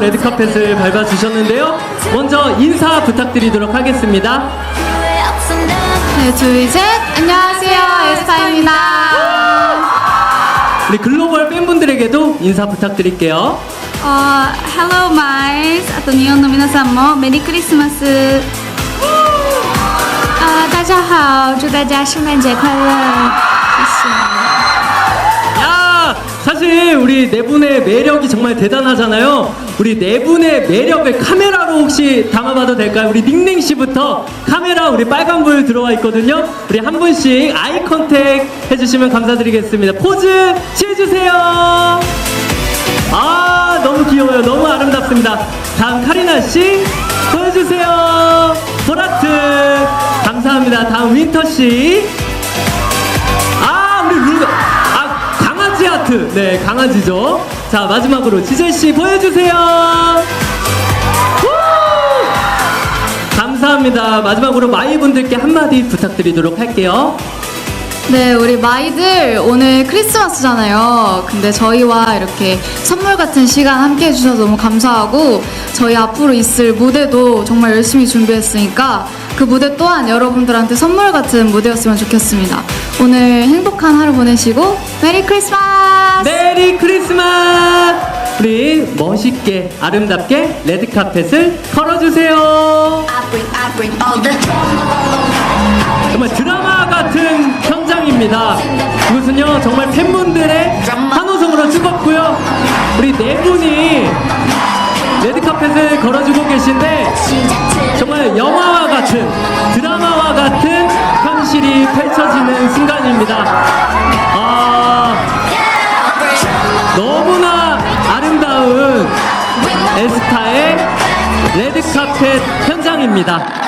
레드카펫을 밟아주셨는데요. 먼저 인사 부탁드리도록 하겠습니다. 네, 둘, 셋. 안녕하세요. 에스파입니다. 우리 글로벌 팬분들에게도 인사 부탁드릴게요. 어, hello, Miles. あと日本の皆さんもメリークリスマス。啊，大家好，祝大家圣诞节快乐！ 사실 우리 네 분의 매력이 정말 대단하잖아요. 우리 네 분의 매력을 카메라로 혹시 담아봐도 될까요? 우리 닝닝 씨부터 카메라 우리 빨간불 들어와 있거든요. 우리 한 분씩 아이 컨택 해주시면 감사드리겠습니다. 포즈 취해주세요. 아, 너무 귀여워요. 너무 아름답습니다. 다음 카리나 씨 보여주세요. 보라트 감사합니다. 다음 윈터 씨. 하트. 네, 강아지죠. 자, 마지막으로 지젤씨 보여주세요. 우! 감사합니다. 마지막으로 마이 분들께 한마디 부탁드리도록 할게요. 네, 우리 마이들 오늘 크리스마스잖아요. 근데 저희와 이렇게 선물 같은 시간 함께 해주셔서 너무 감사하고 저희 앞으로 있을 무대도 정말 열심히 준비했으니까 그 무대 또한 여러분들한테 선물 같은 무대였으면 좋겠습니다. 오늘 행복한 하루 보내시고 메리 크리스마스! 메리 크리스마스! 우리 멋있게, 아름답게 레드카펫을 걸어주세요. I bring, I bring all the 정말 드라마 같은 현장입니다. 이것은요 정말 팬분들의 환호성으로 뜨겁고요. 우리 네 분이 레드카펫을 걸어주고 계신데 정말 영화와 같은 드라마와 같은 현실이 펼쳐지는 순간입니다. 아 너무나 아름다운 에스타의 레드카펫 현장입니다.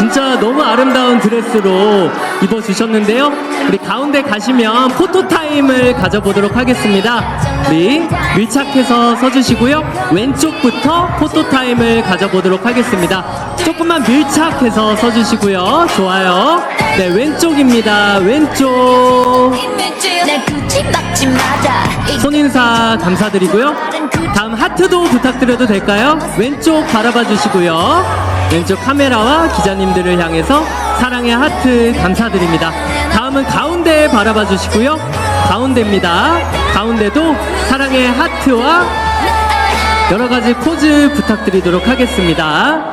진짜 너무 아름다운 드레스로 입어주셨는데요. 우리 가운데 가시면 포토타임을 가져보도록 하겠습니다. 우리 밀착해서 서주시고요. 왼쪽부터 포토타임을 가져보도록 하겠습니다. 조금만 밀착해서 서주시고요. 좋아요. 네, 왼쪽입니다. 왼쪽. 손인사 감사드리고요. 다음 하트도 부탁드려도 될까요? 왼쪽 바라봐 주시고요. 왼쪽 카메라와 기자님들을 향해서 사랑의 하트 감사드립니다. 다음은 가운데 바라봐 주시고요. 가운데입니다. 가운데도 사랑의 하트와 여러 가지 포즈 부탁드리도록 하겠습니다.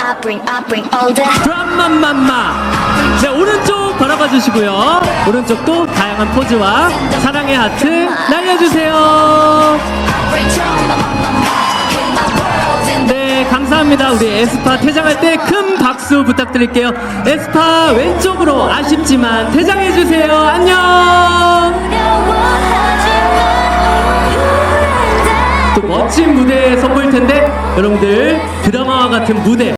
드람맘맘마 네 오른쪽 바라봐 주시고요 오른쪽도 다양한 포즈와 사랑의 하트 날려주세요 우리 에스파 퇴장할 때 큰 박수 부탁드릴게요. 에스파 왼쪽으로 아쉽지만 퇴장해주세요. 안녕! 또 멋진 무대 선보일 텐데 여러분들 드라마와 같은 무대